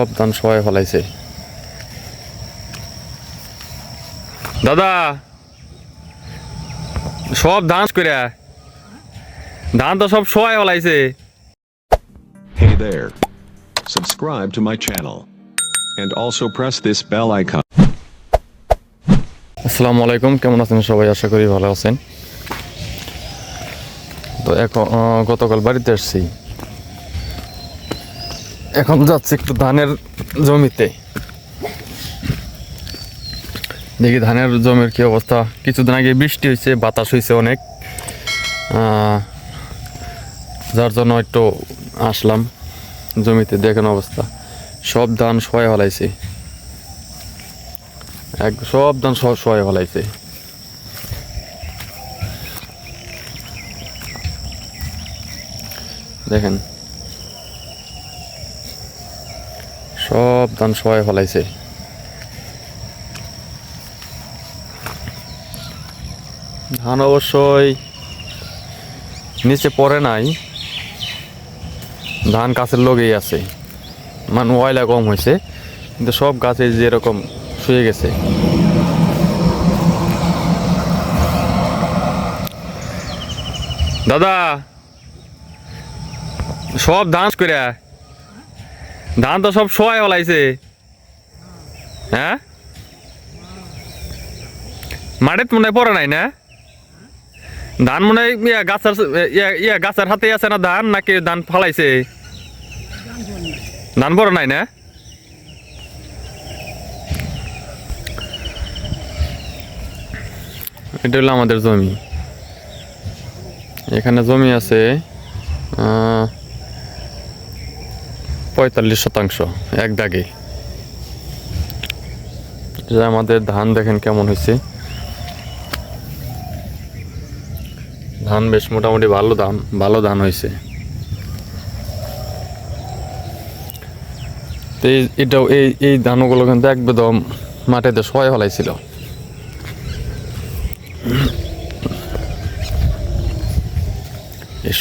সব ধান সবাই ফলাইছে দাদা সব ধান করে ধান তো সব সবাই ফলাইছে Hey there. Subscribe to my channel. And also press this bell icon. আসসালামু আলাইকুম কেমন আছেন সবাই আশা করি ভালো আছেন তো এখন গতকাল বাড়িতে এসছি এখন যাচ্ছি একটু ধানের জমিতে। দেখি ধানের জমির কি অবস্থা। কিছুদিন আগে বৃষ্টি হয়েছে বাতাস হয়েছে অনেক। যার জন্য একটু আসলাম জমিতে, দেখেন অবস্থা। সব ধান সবাই হলাইছে এক, সব ধান সবাই ফলাইছে। দেখেন সব ধান সবাই ফলাইছে। ধান অবশ্যই নিচে পড়ে নাই। ধান গাছের লগেই আছে। মানে ওয়াইলা কম হয়েছে কিন্তু সব গাছে যেরকম শুয়ে গেছে। দাদা, সব ধান করে ধান তো সব সবাই ওলাইছে। হ্যাঁ? মাটিত মনে পড়ে নাই না? ধান মনে হয় গাছের ইয়া গাছের হাতে আছে না ধান, নাকি ধান ফালাইছে? ধান পড়ে নাই না? এটা হলো আমাদের জমি। এখানে জমি আছে পঁয়তাল্লিশ শতাংশ, এক দাগে। যে আমাদের ধান দেখেন কেমন হয়েছে। ধান বেশ মোটামুটি ভালো ধান ভালো ধান হয়েছে। এই এটাও এই এই ধানগুলো কিন্তু একদম মাটিতে সবাই হলাইছিল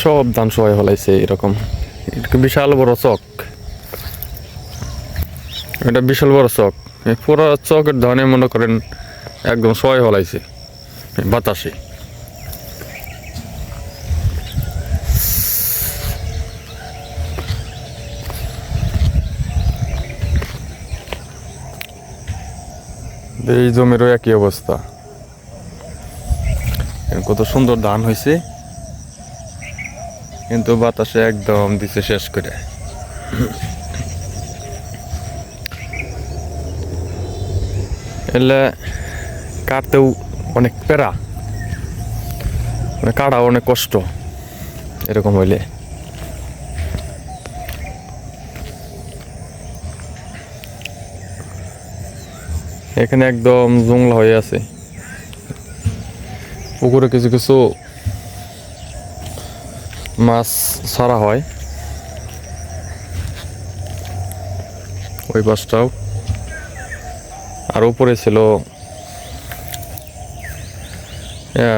সব ধান সবাই হলাইছে এরকম। বিশাল বড় চক। এটা বিশাল বড় চক। পুরো চকের ধানে মনে করেন একদম সবাই হলাইছে বাতাসে। এই জমিরও একই অবস্থা। কত সুন্দর ধান হয়েছে কিন্তু বাতাসে একদম দিছে শেষ করে। এলে কাটতেও অনেক পেরা মানে কাটা অনেক কষ্ট। এরকম হইলে। এখানে একদম জংলা হয়ে আছে। পুকুরে কিছু কিছু মাছ ছাড়া হয়। ওই বাসটাও আর উপরে ছিল,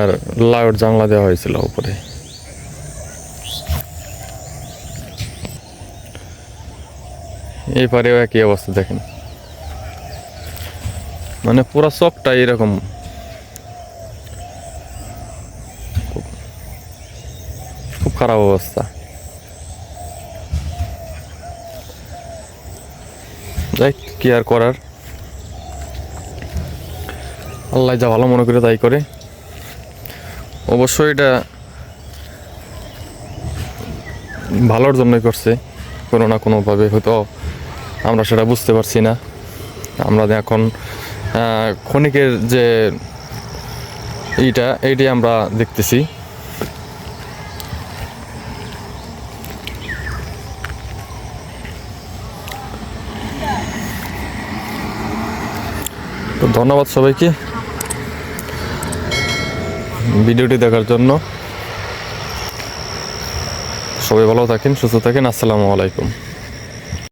আর লাউর জানলা দেওয়া হয়েছিল উপরে। এই পারেও একই অবস্থা, দেখেন। মানে পুরো চকটা এরকম। খুব খারাপ অবস্থা। যাই কি আর করার? আল্লাহ যা ভালো মনে করে তাই করে। অবশ্যই এটা ভালোর জন্যই করছে, কোনো না কোনোভাবে হয়তো আমরা সেটা বুঝতে পারছি না। আমরা এখন ক্ষণিকের যে এইটা, এইটাই আমরা দেখতেছি। তো ধন্যবাদ সবাইকে। ভিডিওটি দেখার জন্য। সবাই ভালো থাকেন সুস্থ থাকেন। আসসালামু আলাইকুম।